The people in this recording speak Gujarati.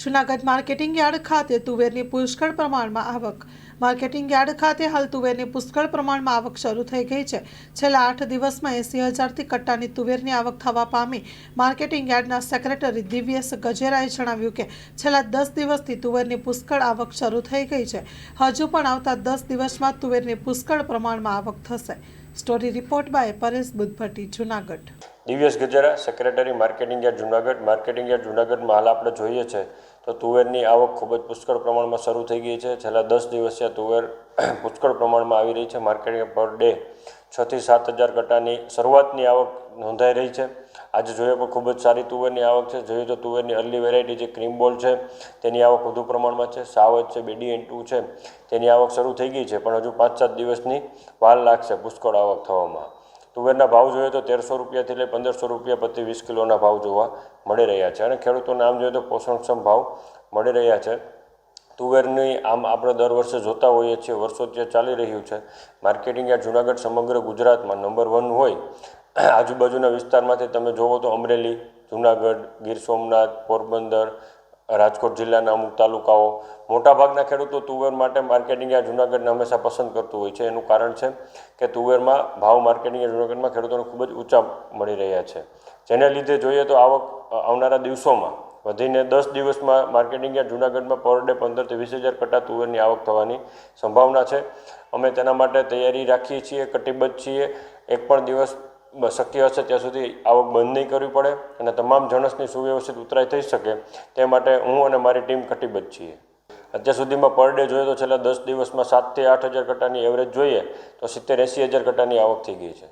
જૂનાગઢ માર્કેટિંગ યાર્ડ ખાતે તુવેરની પુષ્કળ પ્રમાણમાં આવક. માર્કેટિંગ યાર્ડ ખાતે હાલ તુવેરની પુષ્કળ પ્રમાણમાં આવક શરૂ થઈ ગઈ છે. છેલ્લા આઠ દિવસમાં એંસી હજારથી કટ્ટાની તુવેરની આવક થવા પામી માર્કેટિંગ યાર્ડના સેક્રેટરી દિવ્યેશ ગજેરાએ જણાવ્યું કે છેલ્લા દસ દિવસથી તુવેરની પુષ્કળ આવક શરૂ થઈ ગઈ છે. હજુ પણ આવતા દસ દિવસમાં તુવેરની પુષ્કળ પ્રમાણમાં આવક થશે. Story report by Paresh Budhbhatti, Junagadh. Divyesh Gajera secretary marketing yard Junagadh marketing yard જુનાગઢમાં હાલ આપણે જોઈએ છે તો તુવેરની આવક ખૂબ જ પુષ્કળ પ્રમાણમાં શરૂ થઈ ગઈ છે. છેલ્લા દસ દિવસથી તુવેર પુષ્કળ પ્રમાણમાં આવી રહી છે. માર્કેટિંગ પર ડે છથી સાત હજાર કટાની શરૂઆતની આવક નોંધાઈ રહી છે. આજે જોઈએ પણ ખૂબ જ સારી તુવેરની આવક છે. જોઈએ તો તુવેરની અર્લી વેરાયટી જે ક્રીમ બોલ છે, તેની આવક વધુ પ્રમાણમાં છે. સાવજ છે બેડી એન ટુ છે, તેની આવક શરૂ થઈ ગઈ છે. પણ હજુ પાંચ સાત દિવસની વાર લાગશે પુષ્કળ આવક થવામાં. તુવેરના ભાવ જોઈએ તો તેરસો રૂપિયાથી લઈ પંદરસો રૂપિયા પ્રતિ વીસ કિલોના ભાવ જોવા મળી રહ્યા છે. અને ખેડૂતોને આમ જોઈએ તો પોષણક્ષમ ભાવ મળી રહ્યા છે. તુવેરની આમ આપણે દર વર્ષે જોતા હોઈએ છીએ વર્ષોથી આ ચાલી રહ્યું છે. માર્કેટિંગ યાર્ડ જુનાગઢ સમગ્ર ગુજરાતમાં નંબર વન હોય. આજુબાજુના વિસ્તારમાંથી તમે જોવો તો અમરેલી, જુનાગઢ, ગીર સોમનાથ, પોરબંદર રાજકોટ જિલ્લાના અમુક તાલુકાઓ. મોટાભાગના ખેડૂતો તુવેર માટે માર્કેટિંગ યાર્ડ જુનાગઢને હંમેશા પસંદ કરતું હોય છે. એનું કારણ છે કે તુવેરમાં ભાવ માર્કેટિંગ યાર્ડ જુનાગઢમાં ખેડૂતોને ખૂબ જ ઊંચા મળી રહ્યા છે. જેને લીધે જોઈએ તો આવક આવનારા દિવસોમાં વધીને દસ દિવસમાં માર્કેટિંગ યાર્ડ જુનાગઢમાં પર ડે પંદરથી વીસ હજાર કટા તુવેરની આવક થવાની સંભાવના છે. અમે તેના માટે તૈયારી રાખીએ છીએ, કટિબદ્ધ છીએ. એક પણ દિવસ શક્ય હશે ત્યાં સુધી આવક બંધ નહીં કરવી પડે અને તમામ જણસની સુવ્યવસ્થિત ઉતરાઈ થઈ શકે તે માટે હું અને મારી ટીમ કટિબદ્ધ છીએ. અત્યાર સુધીમાં પર ડે જોઈએ તો છેલ્લા દસ દિવસમાં સાતથી આઠ હજાર કટાની એવરેજ જોઈએ તો સિત્તેર એંસી હજાર કટાની આવક થઈ ગઈ છે.